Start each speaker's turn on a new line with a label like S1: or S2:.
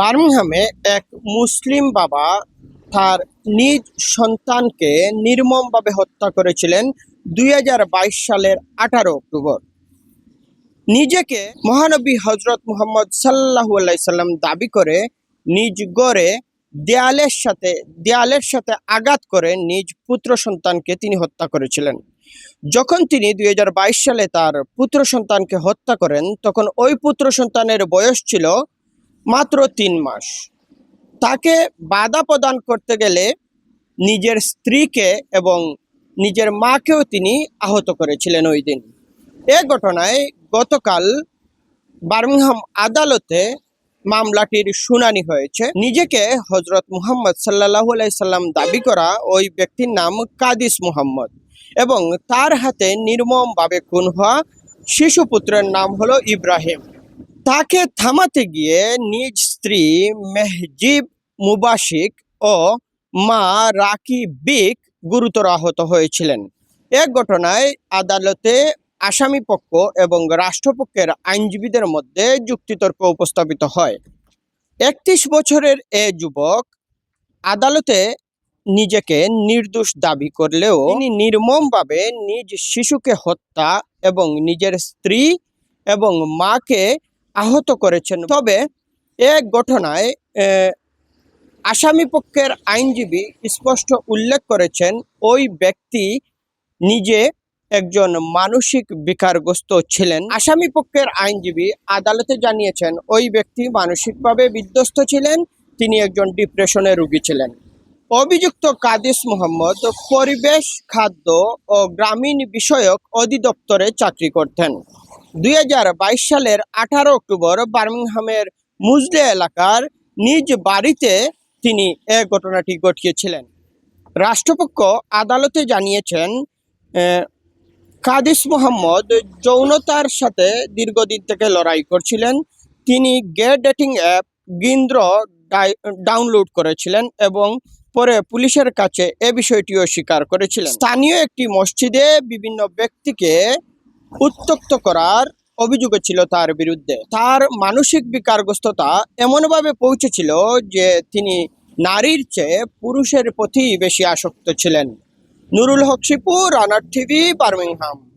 S1: বার্মিংহামে এক মুসলিম বাবা তার নিজ সন্তানকে নির্মমভাবে হত্যা করেছিলেন দুই হাজার বাইশ সালের আঠারো অক্টোবর। নিজেকে মহানবী হজরত মোহাম্মদ সাল্লাহু সাল্লাম দাবি করে নিজ গড়ে দেয়ালের সাথে দেয়ালের সাথে আঘাত করে নিজ পুত্র সন্তানকে তিনি হত্যা করেছিলেন। যখন তিনি দুই হাজার বাইশ সালে তার পুত্র সন্তানকে হত্যা করেন, তখন ওই পুত্র সন্তানের বয়স ছিল মাত্র তিন মাস। তাকে বাধা প্রদান করতে গেলে নিজের স্ত্রীকে এবং নিজের মাকেও তিনি আহত করেছিলেন ওই দিন। এ ঘটনায় গতকাল বার্মিংহাম আদালতে মামলাটির শুনানি হয়েছে। নিজেকে হজরত মুহাম্মদ সাল্লাহ সাল্লাম দাবি করা ওই ব্যক্তির নাম কাদিস মুহাম্মদ এবং তার হাতে নির্মমভাবে খুন হওয়া শিশুপুত্রের নাম হলো ইব্রাহিম। তাকে থামাতে গিয়ে নিজ স্ত্রী মেহজিব মুবাশিক ও মা রাকি বিক গুরুতর আহত হয়েছিলেন। এক ঘটনায় আদালতে আসামি পক্ষ এবং রাষ্ট্রপক্ষের আইনজীবীদের মধ্যে যুক্তিতর্ক উপস্থাপিত হয়। একত্রিশ বছরের এ যুবক আদালতে নিজেকে নির্দোষ দাবি করলেও তিনি নির্মমভাবে নিজ শিশুকে হত্যা এবং নিজের স্ত্রী এবং মাকে আহত করেছেন। তবে এক ঘটনায় আসামি পক্ষের আইনজীবী স্পষ্ট উল্লেখ করেছেন, ওই ব্যক্তি নিজে একজন মানসিক বিকারগ্রস্ত ছিলেন। আসামি পক্ষের আইনজীবী আদালতে জানিয়েছেন, ওই ব্যক্তি মানসিকভাবে বিধ্বস্ত ছিলেন, তিনি একজন ডিপ্রেশনের রোগী ছিলেন। অভিযুক্ত কাদিস মোহাম্মদ পরিবেশ খাদ্য ও গ্রামীণ বিষয়ক অধিদপ্তরে চাকরি করতেন। দুই হাজার বাইশ সালের আঠারো অক্টোবর বার্মিংহামের মুজলে এলাকার নিজ বাড়িতে তিনি এ ঘটনাটি ঘটিয়েছিলেন। রাষ্ট্রপক্ষ আদালতে জানিয়েছেন কাদিস মোহাম্মদ যৌনতার সাথে দীর্ঘদিন থেকে লড়াই করছিলেন। তিনি gay dating app Grindr download করেছিলেন এবং পরে পুলিশের কাছে এ বিষয়টিও স্বীকার করেছিলেন। স্থানীয় একটি মসজিদে বিভিন্ন ব্যক্তিকে উত্তক্ত করার অভিযোগ ছিল তার বিরুদ্ধে। তার মানসিক বিকারগ্রস্ততা এমনভাবে পৌঁছেছিল যে তিনি নারীর চেয়ে পুরুষের প্রতি বেশি আসক্ত ছিলেন। Nurul Haque Shipu, runner TV, Birmingham.